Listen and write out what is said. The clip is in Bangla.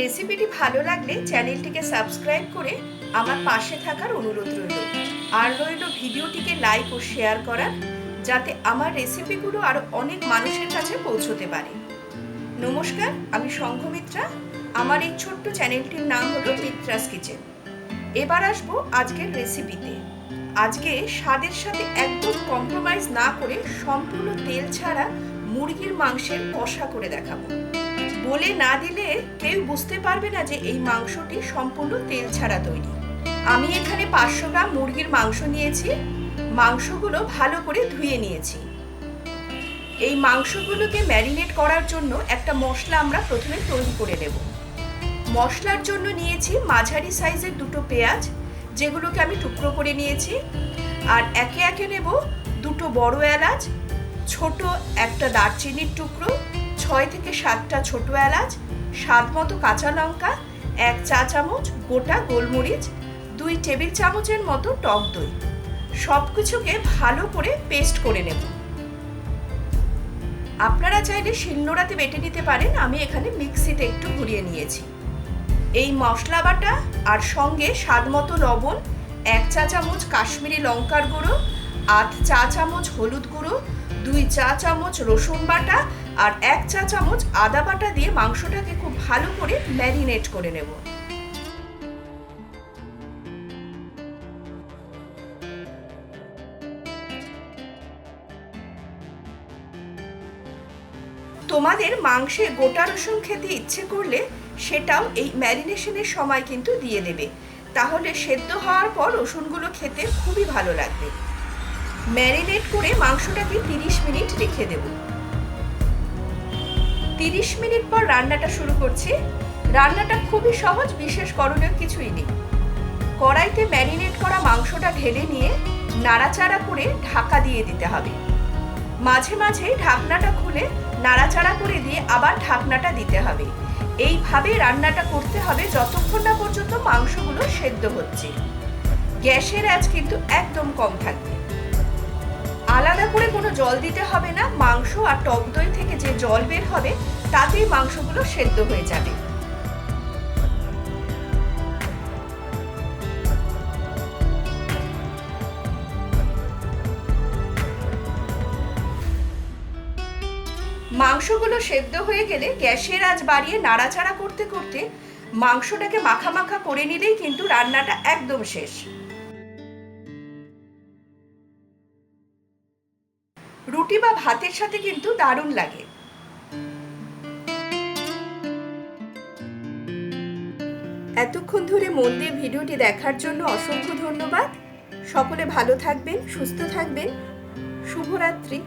রেসিপিটি ভালো লাগলে চ্যানেলটিকে সাবস্ক্রাইব করে আমার পাশে থাকার অনুরোধ রইল। আর রইল ভিডিওটিকে লাইক ও শেয়ার করার, যাতে আমার রেসিপিগুলো আরও অনেক মানুষের কাছে পৌঁছতে পারে। নমস্কার, আমি সংঘমিত্রা আমার এই ছোট্ট চ্যানেলটির নাম হলো মিত্রাস কিচেন। এবার আসব আজকের রেসিপিতে। আজকে স্বাদের সাথে একদম কম্প্রোমাইজ না করে সম্পূর্ণ তেল ছাড়া মুরগির মাংসের কষা করে দেখাবো। বলে না দিলে কেউ বুঝতে পারবে না যে এই মাংসটি সম্পূর্ণ তেল ছাড়া তৈরি। আমি এখানে পাঁচশো গ্রাম মুরগির মাংস নিয়েছি। মাংসগুলো ভালো করে ধুয়ে নিয়েছি। এই মাংসগুলোকে ম্যারিনেট করার জন্য একটা মশলা আমরা প্রথমে তৈরি করে নেব। মশলার জন্য নিয়েছি মাঝারি সাইজের দুটো পেঁয়াজ, যেগুলোকে আমি টুকরো করে নিয়েছি। আর একে একে নেব দুটো বড় এলাচ, ছোট একটা দারচিনির টুকরো ছয় থেকে সাতটা ছোট এলাচ, স্বাদ মতো কাঁচা লঙ্কা, এক চা চামচ, গোটা গোলমরিচ, দুই টেবিল চামচের মতো টক দই। সব কিছুকে ভালো করে পেস্ট করে নেব। আপনারা চাইলে শিলনোড়াতে বেটে নিতে পারেন, আমি এখানে মিক্সিতে একটু ঘুরিয়ে নিয়েছি। এই মশলা বাটা আর সঙ্গে স্বাদ মতো লবণ, এক চা চামচ কাশ্মীরি লঙ্কার গুঁড়ো, আধ চা চামচ হলুদ গুঁড়ো দুই চা চামচ রসুন বাটা আর এক চা চামচ আদা বাটা দিয়ে মাংসটাকে খুব ভালো করে ম্যারিনেট করে নেব। তোমাদের মাংসে গোটা রসুন খেতে ইচ্ছে করলে সেটাও এই ম্যারিনেশনের সময় কিন্তু দিয়ে দেবে। তাহলে সেদ্ধ হওয়ার পর রসুনগুলো খেতে খুবই ভালো লাগবে। ম্যারিনেট করে মাংসটাকে তিরিশ মিনিট রেখে দেব। তিরিশ মিনিট পর রান্নাটা শুরু করছি। রান্নাটা খুবই সহজ, বিশেষ করণীয় কিছুই নেই। কড়াইতে ম্যারিনেট করা মাংসটা ঢেলে নিয়ে নাড়াচাড়া করে ঢাকা দিয়ে দিতে হবে। মাঝে মাঝে ঢাকনাটা খুলে নাড়াচাড়া করে দিয়ে আবার ঢাকনাটা দিতে হবে। এইভাবে রান্নাটা করতে হবে যতক্ষণ না পর্যন্ত মাংসগুলো সেদ্ধ হচ্ছে। গ্যাসের আঁচ কিন্তু একদম কম থাকবে। জল দিতে হবে না, মাংস আর টক দই থেকে যে জল বের হবে, তাতেই মাংসগুলো সেদ্ধ হয়ে যাবে। মাংসগুলো সেদ্ধ হয়ে গেলে গ্যাসের আজ বাড়িয়ে নাড়াচাড়া করতে করতে মাংসটাকে মাখা মাখা করে নিলেই কিন্তু রান্নাটা একদম শেষ। রুটি বা ভাতের সাথে কিন্তু দারুণ লাগে। এতক্ষণ ধরে মন দিয়ে ভিডিওটি দেখার জন্য অসংখ্য ধন্যবাদ। সকলে ভালো থাকবেন, সুস্থ থাকবেন। শুভরাত্রি।